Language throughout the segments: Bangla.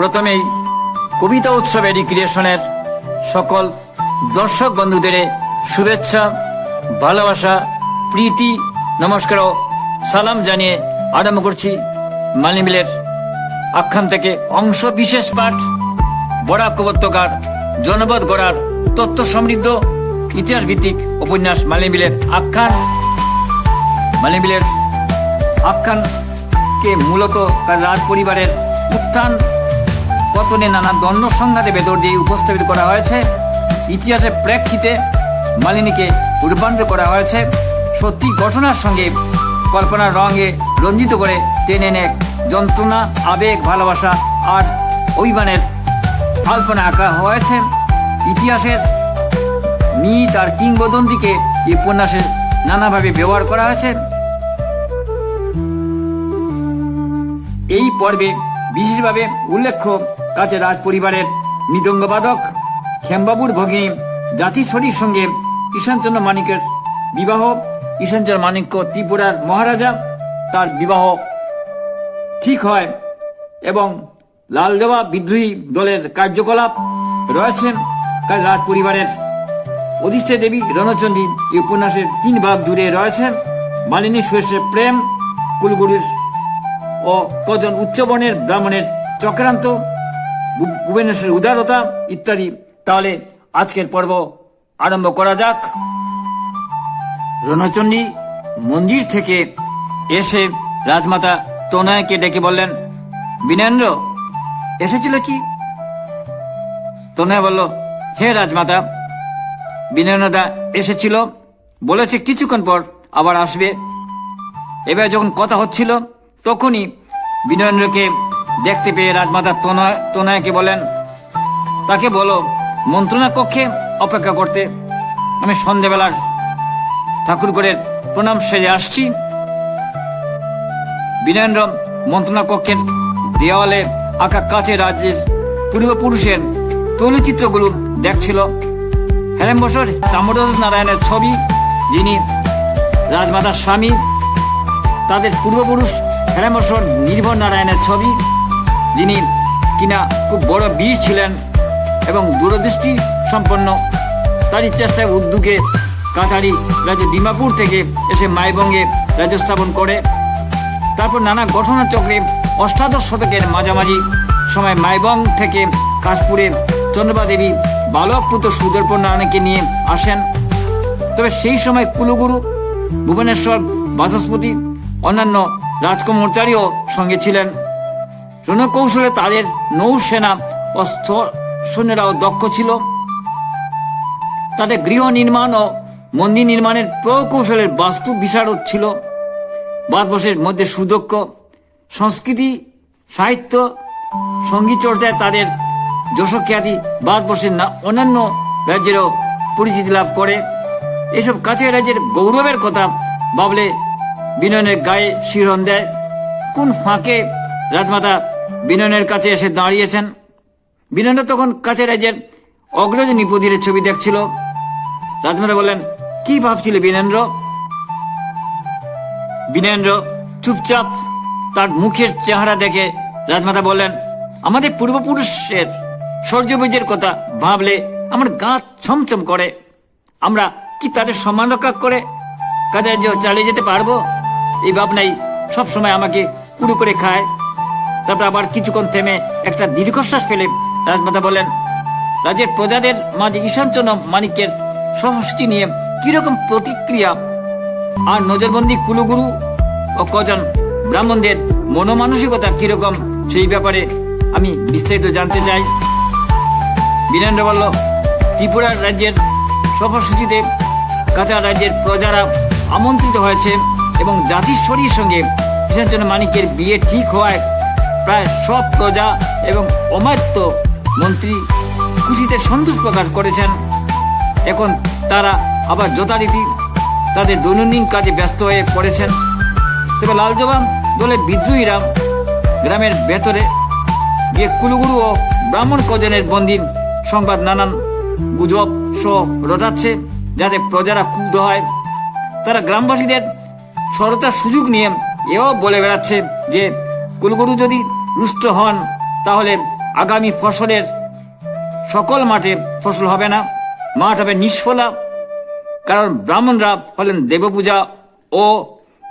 প্রথমেই কবিতা উৎসবে রিক্রিয়েশনের সকল দর্শক বন্ধুদের শুভেচ্ছা, ভালোবাসা, প্রীতি, নমস্কার সালাম জানিয়ে আরম্ভ করছি মালিমিলের আখ্যান থেকে অংশ বিশেষ পাঠ। বরাক উপত্যকার জনপদ গড়ার তথ্য সমৃদ্ধ ইতিহাস ভিত্তিক উপন্যাস মালিমিলের আখ্যান। মালিমিলের আখ্যানকে মূলত রাজ পরিবারের উত্থান পতনে নানা দ্বন্দ্ব সংঘাতে ভেতর দিয়ে উপস্থাপিত করা হয়েছে। ইতিহাসের প্রেক্ষিতে মালিনীকে রূপান্তর করা হয়েছে। সত্যি ঘটনার সঙ্গে কল্পনার রঙে রঞ্জিত করে টেনে এনে যন্ত্রণা, আবেগ, ভালোবাসা আর অভিমানের কল্পনা আঁকা হয়েছে। ইতিহাসের মিথ আর কিংবদন্তিকে এই উপন্যাসে নানাভাবে ব্যবহার করা হয়েছে। এই পর্বে বিশেষভাবে উল্লেখ্য কাছে রাজ পরিবারের মৃদঙ্গবাদক খেমবাবুর ভগিনী জাতিশ্বরীর সঙ্গে ঈশানচন্দ্র মানিকের বিবাহ, ঈশানচন্দ্র মানিক্য ত্রিপুরার মহারাজা, তার বিবাহ ঠিক হয় এবং লাল লালদেওয়া বিদ্রোহী দলের কার্যকলাপ রয়েছেন। রাজ পরিবারের অধিষ্ঠা দেবী রণচন্ডী এই উপন্যাসের তিন ভাগ জুড়ে রয়েছে মালিনী সুয়েশের প্রেম, কুলগুরুর ও কজন উচ্চবর্ণের ব্রাহ্মণের চক্রান্ত ভুবনেশ্বরের উদারতা ইত্যাদি। তাহলে আজকের পর্ব আরম্ভ করা যাক। রণচণ্ডী মন্দির থেকে এসে রাজমাতা তনয়কে ডেকে বললেন, বিনেন্দ্র, এসেছিল কি? তনয় বলল, হে রাজমাতা বিনয়নদা এসেছিল, বলেছে কিছুক্ষণ পর আবার আসবে। এবার যখন কথা হচ্ছিল, তখনই বিনয়েন্দ্রকে দেখতে পেয়ে রাজমাতা তনয় তনয়কে বলেন, তাকে বলো, মন্ত্রণা কক্ষে অপেক্ষা করতে। আমি সন্ধেবেলার ঠাকুর করে প্রণাম সেরে আসছি। বিনয়েন্দ্র মন্ত্রণা কক্ষের দেওয়ালে আঁকা কাছে রাজ্যের পূর্বপুরুষের তৈলচিত্রগুলো দেখছিল। হেলেম বসর তাম্রদাস নারায়ণের ছবি, যিনি রাজমাতার স্বামী, তাদের পূর্বপুরুষ হেরামসর নির্ভর নারায়ণের ছবি যিনি কিনা খুব বড় বীর ছিলেন এবং দূরদৃষ্টি সম্পন্ন, তারই চেষ্টায় উদ্যোগে কাছাড়ি রাজ্য ডিমাপুর থেকে এসে মাইবঙ্গে রাজ্য স্থাপন করে। তারপর নানা ঘটনা চক্রে অষ্টাদশ শতকের মাঝামাঝি সময় মাইবং থেকে কাশপুরে চন্দ্রবা দেবী বালক পুত্র সুদর্পণ নারায়ণকে নিয়ে আসেন। তবে সেই সময় কুলগুরু, ভুবনেশ্বর বাচস্পতি অন্যান্য রাজকুমারচারীও সঙ্গে ছিলেন। রণকৌশলে তাদের নৌসেনা স্থ- সৈন্যরাও দক্ষ ছিল। তাদের গৃহ নির্মাণ ও মন্দির নির্মাণের প্রকৌশলের বাস্তু বিশারদ ছিল। ভারতবর্ষের মধ্যে সুদক্ষ সংস্কৃতি, সাহিত্য, সংগীত চর্চায় তাদের যশখ্যাতি ভারতবর্ষের অন্যান্য রাজ্যেরও পরিচিতি লাভ করে। এসব কাছে রাজ্যের গৌরবের কথা ভাবলে বিনয়নের গায়ে শিরন দেয়। কোন ফাঁকে রাজমাতা বিনয়নের কাছে এসে দাঁড়িয়েছেন। বিনয় তখন কাছে রাজ্যের অগ্রজ নিপতির ছবি দেখছিল। রাজমাতা বললেন, কি ভাবছিলে বীরেন্দ্র বিনেন্দ্র চুপচাপ তার মুখের চেহারা দেখে রাজমাতা বললেন, আমাদের পূর্বপুরুষের সৌর্যবীজের কথা ভাবলে আমার গা ছমছম করে। আমরা কি তাদের সম্মান রক্ষা করে কাজে চালিয়ে যেতে পারব? এই ভাবনাই সবসময় আমাকে কুড়ু করে খায়। তারপর আবার কিছুক্ষণ থেমে একটা দীর্ঘশ্বাস ফেলে রাজমাতা বলেন রাজের প্রজাদের মাঝে ঈশানচন্দ্র মানিকের সমষ্টি নিয়ে কীরকম প্রতিক্রিয়া? আর নজরবন্দি কুলগুরু ও কজন ব্রাহ্মণদের মনোমানসিকতা কীরকম সেই ব্যাপারে আমি বিস্তারিত জানতে চাই। বীরেন্দ্র বলল ত্রিপুরার রাজ্যের সফরসূচিতে কাঁচা রাজ্যের প্রজারা আমন্ত্রিত হয়েছে এবং জাতিশ্বরীর সঙ্গে ঈশানচন্দ্র মানিকের বিয়ে ঠিক হওয়ায় প্রায় সব প্রজা এবং অমাত্য মন্ত্রী খুশিতে সন্তোষ প্রকাশ করেছেন। এখন তারা আবার যথারীতি তাদের দৈনন্দিন কাজে ব্যস্ত হয়ে পড়েছেন। তবে লালজবান দলের বিদ্রোহীরা গ্রামের ভেতরে গিয়ে কুলুগুরু ও ব্রাহ্মণ কজনের বন্দির সংবাদ নানান গুজব সহ রটাচ্ছে যাতে প্রজারা ক্ষুব্ধ হয়। তারা গ্রামবাসীদের সরতার সুযোগ নিয়ে এও বলে বেড়াচ্ছে যে কুলগুরু যদি রুষ্ট হন, তাহলে আগামী ফসলের সকল মাঠে ফসল হবে না। মাঠ হবে নিষ্ফলা। কারণ ব্রাহ্মণরা হলেন দেবপূজা ও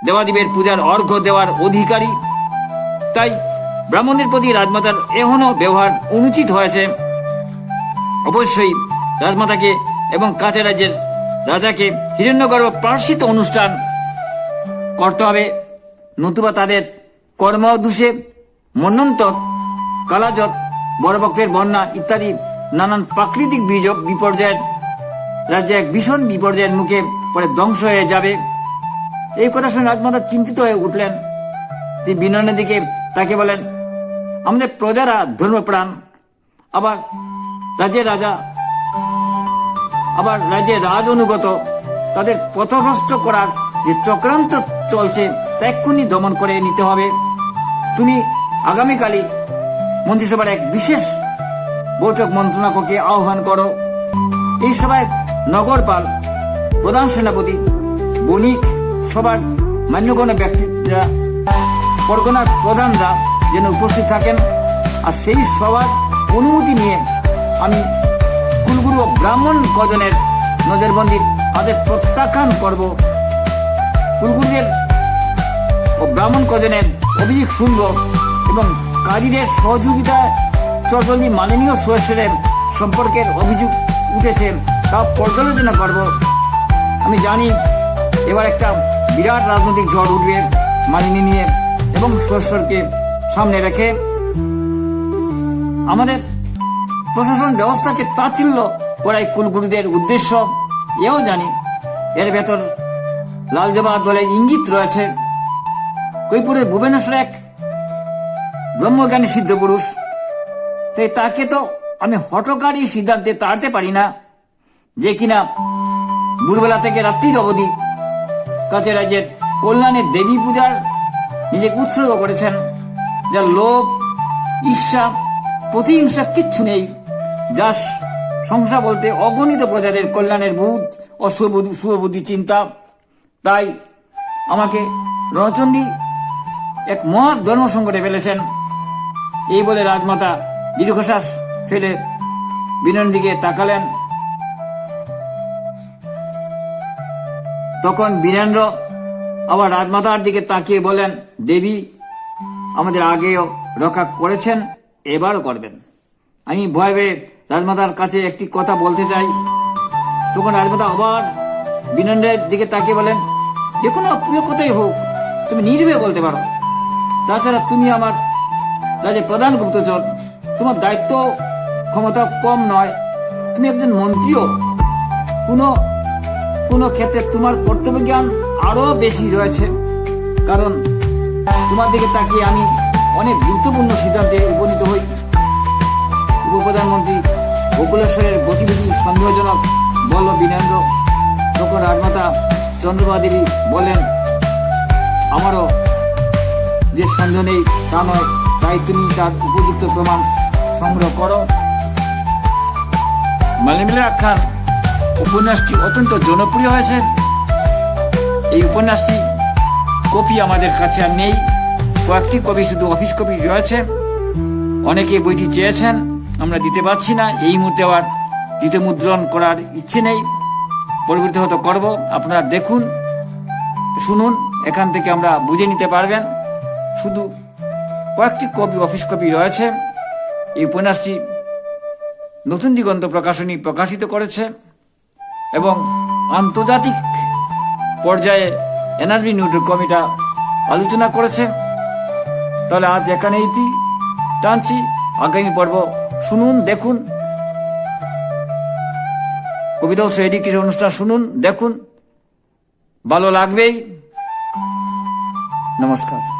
দেবাদেবের পূজার অর্ঘ্য দেওয়ার অধিকারী। তাই ব্রাহ্মণের প্রতি রাজমাতার এখনও ব্যবহার অনুচিত হয়েছে। অবশ্যই রাজমাতাকে এবং কাছে রাজ্যের রাজাকে হিরণ্যগর্ভ প্রার্থিত অনুষ্ঠান করতে হবে। নতুবা তাদের কর্মদোষে মন্বন্তর কালাজট বড়বক্রের বন্যা ইত্যাদি নানান প্রাকৃতিক বিপর্যয়ের, রাজ্যে এক ভীষণ বিপর্যয়ের মুখে পরে ধ্বংস হয়ে যাবে। এই কথা শুনে রাজমাতা চিন্তিত হয়ে উঠলেন। তিনি বিনয়ের দিকে তাকে বলেন, আমাদের প্রজারা ধর্মপ্রাণ। আবার রাজ্যের রাজা, আবার রাজ্যের রাজ অনুগত তাদের পথভ্রষ্ট করার যে চক্রান্ত চলছে, তা এক্ষুনি দমন করে নিতে হবে। তুমি আগামীকালই মন্ত্রিসভার এক বিশেষ বৈঠক মন্ত্রণাকে আহ্বান করো। এই সভায় নগরপাল প্রধান সেনাপতি, বণিক সবার মান্যগণ্য ব্যক্তিরা, পরগনার প্রধানরা যেন উপস্থিত থাকেন। আর সেই সবার অনুমতি নিয়ে আমি কুলগুরু ও ব্রাহ্মণ কজনের নজরবন্দির তাদের প্রত্যাখ্যান করব। কুলগুরুদের ও ব্রাহ্মণ কজনের অভিযোগ শুনব এবং কাজীদের সহযোগিতায় চটলি মাননীয় সুরেশ্বরের সম্পর্কের অভিযোগ উঠেছে, তা পর্যালোচনা করব। আমি জানি এবার একটা বিরাট রাজনৈতিক ঝড় উঠবে মালিনী নিয়ে এবং সুরেশ্বরকে সামনে রেখে। আমাদের প্রশাসন ব্যবস্থাকে তাচ্ছিল্য করাই কুলগুরুদের উদ্দেশ্য, এও জানি। এর ভেতর লাল লালজবা দলের ইঙ্গিত রয়েছে। কৈপুরের ভুবনেশ্বর এক ব্রহ্মজ্ঞানী সিদ্ধ পুরুষ। তাই তাকে তো আমি হটকারী সিদ্ধান্তে তাড়াতে পারি না, যে কিনা ভোরবেলা থেকে রাত্রির অবধি কাছে রাজ্যের কল্যাণের দেবী পূজার নিজেকে উৎসর্গ করেছেন, যার লোভ, ঈর্ষা, প্রতিহিংসা কিচ্ছু নেই। যা সংসার বলতে অগণিত প্রজাদের কল্যাণের বুধ শুভবুদ্ধি শুভবুদ্ধি চিন্তা। তাই আমাকে রণচণ্ডী এক মহৎ ধর্ম সংকটে ফেলেছেন এই বলে রাজমাতা দীর্ঘশ্বাস ফেলে বিনয়ের দিকে তাকালেন। তখন বীরেন্দ্র আবার রাজমাতার দিকে তাকিয়ে বলেন দেবী, আমাদের আগেও রক্ষা করেছেন, এবারও করবেন। আমি ভয় পেয়ে রাজমাতার কাছে একটি কথা বলতে চাই। তখন রাজমাতা আবার বিনন্দের দিকে তাকিয়ে বলেন যে কোনো অপ্রিয় কথাই হোক, তুমি নির্ভয়ে বলতে পারো। তাছাড়া তুমি আমার রাজ্যের প্রধান গুপ্তচর, তোমার দায়িত্ব ক্ষমতা কম নয়। তুমি একজন মন্ত্রীও। কোনো কোনো ক্ষেত্রে তোমার কর্তব্য জ্ঞান আরও বেশি রয়েছে। কারণ তোমার দিকে তাকিয়ে আমি অনেক গুরুত্বপূর্ণ সিদ্ধান্তে উপনীত হই। উপপ্রধানমন্ত্রী গোকুলেশ্বরের গতিবিধি সন্দেহজনক, বল বীরেন্দ্র তখন রাজমাতা চন্দ্রবা দেবী বলেন, আমারও যে সন্দেহ নেই তা নয় তাই তুমি তার উপযুক্ত প্রমাণ সংগ্রহ করো। মালিমিলা আখ্যান উপন্যাসটি অত্যন্ত জনপ্রিয় হয়েছে। এই উপন্যাসটি কপি আমাদের কাছে আর নেই। কয়েকটি কপি শুধু অফিস কপি রয়েছে। অনেকে বইটি চেয়েছেন, আমরা দিতে পারছি না। এই মুহূর্তে আবার দ্বিতীয় মুদ্রণ করার ইচ্ছে নেই। পরিবর্তিত হয়তো করব। আপনারা দেখুন, শুনুন, এখান থেকে আমরা বুঝে নিতে পারবেন। শুধু কয়েকটি কপি অফিস কপি রয়েছে। এই উপন্যাসটি নতুন দিগন্ত প্রকাশনী প্রকাশিত করেছে এবং আন্তর্জাতিক পর্যায়ে এনার্জি নিউট্রি কমিটা আলোচনা করেছে। তাহলে আজ এখানে ইতি টানছি। আগামী পর্ব শুনুন, দেখুন। কবিতা উৎসব এডুকেশন অনুষ্ঠান শুনুন, দেখুন। ভালো লাগবেই। নমস্কার।